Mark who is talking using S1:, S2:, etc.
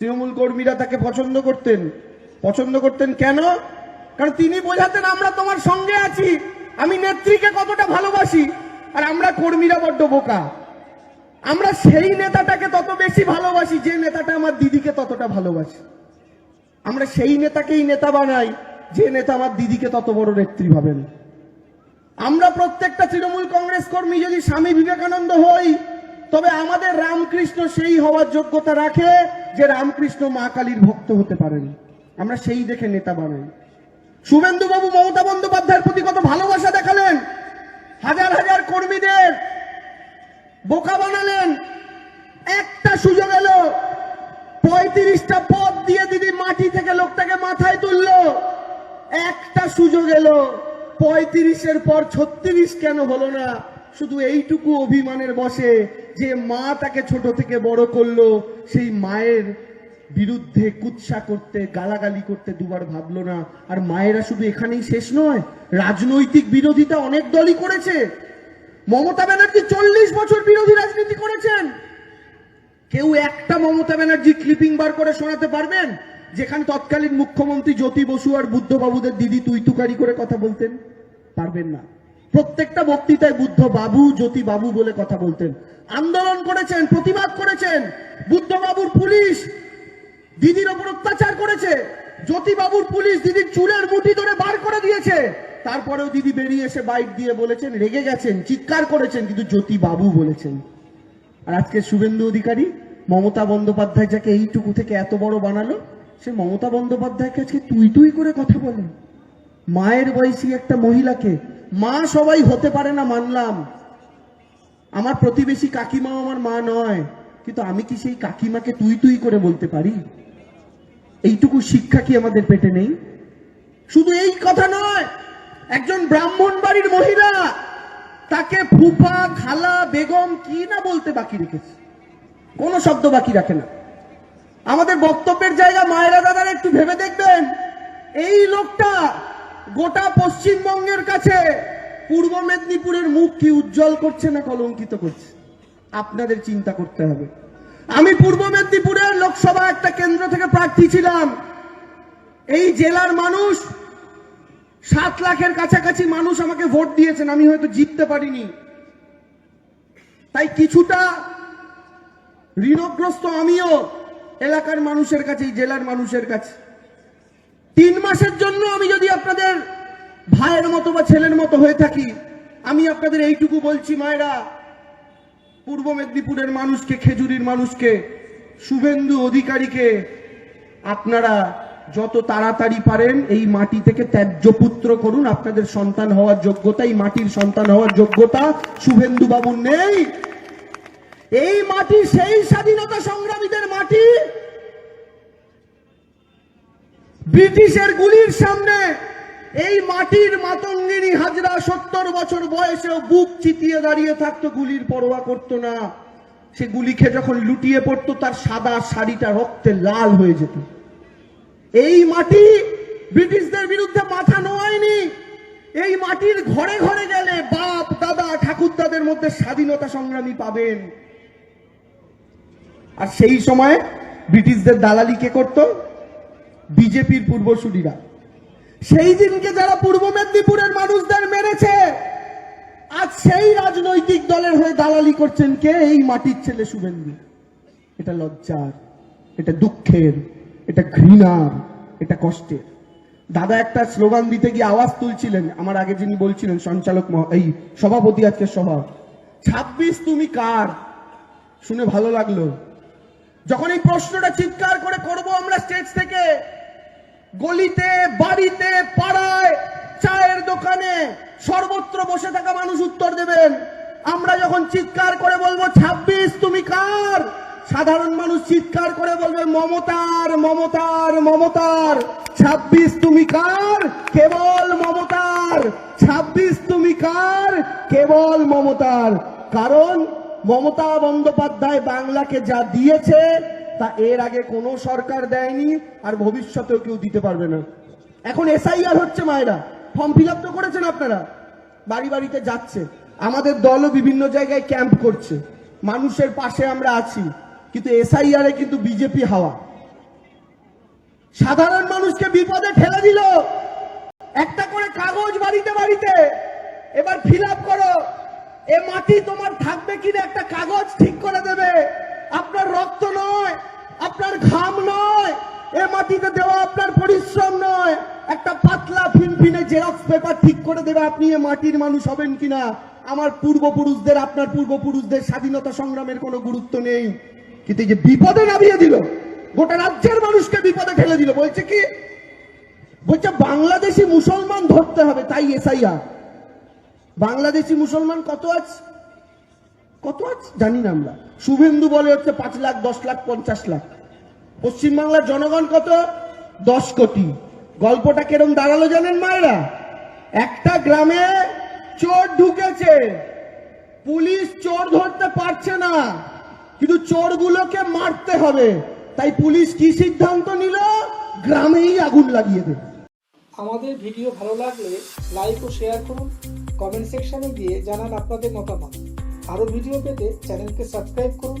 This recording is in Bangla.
S1: তৃণমূল কর্মীরা তাকে পছন্দ করতেন। পছন্দ করতেন কেন? কারণ তিনি বোঝাতেন, আমরা তোমার সঙ্গে আছি। আমি নেত্রীকে কতটা ভালোবাসি, আর আমরা কর্মীরা বড্ড বোকা। আমরা সেই নেতাটাকে তত বেশি ভালোবাসি, যে নেতাটা আমার দিদিকে ততটা ভালোবাসি। আমরা সেই নেতাকেই নেতা বানাই, যে নেতা আমার দিদিকে তত বড় নেত্রী ভাবেন। আমরা প্রত্যেকটা তৃণমূল কংগ্রেস কর্মী যদি স্বামী বিবেকানন্দ হই তবে আমাদের রামকৃষ্ণ সেই হওয়ার যোগ্যতা রাখে যে রামকৃষ্ণ মা কালীর ভক্ত হতে পারেন। আমরা সেই দেখে নেতা বানাই। শুভেন্দু বাবু মমতা বন্দ্যোপাধ্যায়ের প্রতি কত ভালোবাসা দেখালেন। হাজার হাজার কর্মীদের বোকা বানালেন। একটা সুযোগ এলো। পঁয়ত্রিশটা পদ দিয়ে দিদি মাটি থেকে লোকটাকে মাথায় তুললো। একটা সুযোগ এলো। পঁয়ত্রিশের পর ছত্রিশ কেন হলো না? শুধু এইটুকু অভিমানের বসে যে মা তাকে ছোট থেকে বড় করল, সেই মায়ের বিরুদ্ধে কুৎসা করতে, গালাগালি করতে দুবার ভাবলো না। আর মায়েরা শুধু এখানেই শেষ নয়, রাজনৈতিক বিরোধিতা অনেক দলই করেছে। মমতা ব্যানার্জি চল্লিশ বছর বিরোধী রাজনীতি করেছেন। কেউ একটা মমতা ব্যানার্জি ক্লিপিং বার করে শোনাতে পারবেন? যেখানে তৎকালীন মুখ্যমন্ত্রী জ্যোতি বসু আর বুদ্ধবাবুদের দিদি তুই তুকারি করে কথা বলতেন? পারবেন না। প্রত্যেকটা বক্তৃতায় বুদ্ধ বাবু, জ্যোতি বাবু বলে কথা বলতেন। আন্দোলন করেছেন, প্রতিবাদ করেছেন। বুদ্ধবাবুর পুলিশ দিদির ওপর অত্যাচার করেছে। জ্যোতিবাবুর পুলিশ দিদির চুলের মুঠি ধরে বার করে দিয়েছে। তারপরেও দিদি বেরিয়ে এসে বাইক দিয়ে বলেছেন, রেগে গেছেন, চিৎকার করেছেন। কিন্তু জ্যোতি বাবু বলেছেন। আর আজকে শুভেন্দু অধিকারী মমতা বন্দ্যোপাধ্যায় যাকে এইটুকু থেকে এত বড় বানালো, সে মমতা বন্দ্যোপাধ্যায়কে আজকে তুই তুই করে কথা বলে। মায়ের বয়সী একটা মহিলাকে মা সবাই হতে পারে না মানলাম। আমার প্রতিবেশী কাকিমাও আমার মা নয়। কিন্তু আমি কি সেই কাকিমাকে তুই তুই করে বলতে পারি? এইটুকু শিক্ষা কি আমাদের পেটে নেই? শুধু এই কথা নয়, একজন ব্রাহ্মণ বাড়ির মহিলা, তাকে ফুফা খালা, বেগম কি না বলতে বাকি রেখেছে? কোনো শব্দ বাকি রাখে না। আমাদের বক্তব্যের জায়গা মায়েরা দাদারা একটু ভেবে দেখবেন। এই লোকটা গোটা পশ্চিমবঙ্গের কাছে পূর্ব মেদিনীপুরের মুখ কি উজ্জ্বল করছে না কলঙ্কিত করছে? আপনাদের চিন্তা করতে হবে। আমি পূর্ব মেদিনীপুরের লোকসভা একটা কেন্দ্র থেকে প্রার্থী ছিলাম। এই জেলার মানুষ, সাত লাখের কাছাকাছি মানুষ আমাকে ভোট দিয়েছেন, আমি হয়তো জিততে পারিনি। তাই কিছুটা ঋণগ্রস্ত আমিও এলাকার মানুষের কাছে জেলার মানুষের কাছে। তিন মাসের জন্য আমি যদি আপনাদের ভাইয়ের মতো বা ছেলের মতো হয়ে থাকি। আমি আপনাদের এইটুকু বলছি, মায়েরা, পূর্ব মেদিনীপুরের মানুষকে, খেজুরির মানুষকে, শুভেন্দু অধিকারীকে আপনারা যত তাড়াতাড়ি পারেন এই মাটি থেকে ত্যায্য পুত্র করুন। আপনাদের সন্তান হওয়ার যোগ্যতা, এই মাটির সন্তান হওয়ার যোগ্যতা শুভেন্দু বাবুর নেই। এই মাটি সেই স্বাধীনতা সংগ্রামীদের মাটি। ব্রিটিশের গুলির সামনে এই মাটির মাতঙ্গিনী হাজরা সত্তর বছর বয়সেও বুক চিতিয়ে দাঁড়িয়ে থাকতো, গুলির পরোয়া করতো না। সে গুলি খেয়ে যখন লুটিয়ে পড়তো, তার সাদা শাড়িটা রক্তে লাল হয়ে যেত। এই মাটি ব্রিটিশদের বিরুদ্ধে মাথা নোয়ায়নি। এই মাটির ঘরে ঘরে গেলে বাপ, দাদা, ঠাকুরদাদের মধ্যে স্বাধীনতা সংগ্রামী পাবেন। আর সেই সময় ব্রিটিশদের দালালি কে করত? বিজেপির পূর্বসূরীরা। সেই দিনকে যারা পূর্ব মেদিনীপুরের মানুষদের মেরেছে, আজ সেই রাজনৈতিক দলের হয়ে দালালি করছেন কে? এই মাটির ছেলে শুভেন্দু। এটা লজ্জার, এটা দুঃখের, এটা ঘৃণার, এটা কষ্টের। দাদা একটা স্লোগান দিতে গিয়ে আওয়াজ তুলছিলেন। আমার আগে যিনি বলছিলেন, সঞ্চালক এই সভাপতি আজকে সভা। ছাব্বিশ তুমি কার? শুনে ভালো লাগল। যখন এই প্রশ্নটা চিৎকার করে করব আমরা স্টেজ থেকে গলিতে, বাড়িতে, পাড়ায়, চায়ের দোকানে সর্বত্র বসে থাকা মানুষ উত্তর দেবেন। আমরা যখন চিৎকার করে বলব, ছাব্বিশ, তুমি কার? সাধারণ মানুষ চিৎকার করে বলবে, মমতার মমতার মমতার। ছাব্বিশ, তুমি কার? কেবল মমতার। ছাব্বিশ, তুমি কার? কেবল মমতার। কারণ মমতা বন্দ্যোপাধ্যায় বাংলাকে যা দিয়েছে তা এর আগে কোনো সরকার দেয়নি আর ভবিষ্যতেও কেউ দিতে পারবে না। এখন এসআইআর হচ্ছে মায়েরা। ফর্ম ফিল তো করেছেন আপনারা? বাড়ি বাড়িতে যাচ্ছে। আমাদের দলও বিভিন্ন জায়গায় ক্যাম্প করছে। মানুষের পাশে আমরা আছি। কিন্তু এসআইআর কিন্তু বিজেপি হাওয়া। সাধারণ মানুষকে বিপদে ঠেলে দিল। একটা করে কাগজ বাড়িতে বাড়িতে। এবার ফিল করো। এ মাটি তোমার থাকবে কিনা একটা কাগজ ঠিক করে দেবে। আপনার ঘাম নয়, এ মাটিতে দেওয়া আপনার পরিশ্রম নয়। একটা পাতলা ফিনফিনে জেরক্স পেপার ঠিক করে দেবে আপনি এ মাটির মানুষ হবেন কিনা। আমার পূর্বপুরুষদের, আপনার পূর্বপুরুষদের স্বাধীনতা সংগ্রামের কোনো গুরুত্ব নেই। কিন্তু যে বিপদে নামিয়ে দিল, গোটা রাজ্যের মানুষকে বিপদে ঠেলে দিল, বলছে কি? বলছে বাংলাদেশি মুসলমান ধরতে হবে, তাই এসআইআর। বাংলাদেশি মুসলমান কত আছে? কত আছে? জানি না আমরা। শুভেন্দু বলে হচ্ছে পাঁচ লাখ, দশ লাখ, পঞ্চাশ লাখ। পশ্চিমবাংলার জনগণ কত? দশ কোটি। গল্পটা কেরম দাঁড়াল জানেন মায়েরা? একটা গ্রামে চোর ঢুকেছে। পুলিশ চোর ধরতে পারছে না। কিন্তু চোরগুলোকে মারতে হবে। তাই পুলিশ কি সিদ্ধান্ত নিল? গ্রামেই আগুন লাগিয়ে দেবে।
S2: আমাদের ভিডিও ভালো লাগলে লাইক ও শেয়ার করুন। কমেন্ট সেকশনে গিয়ে জানান আপনাদের মতামত। আরও ভিডিও পেতে চ্যানেলকে সাবস্ক্রাইব করুন।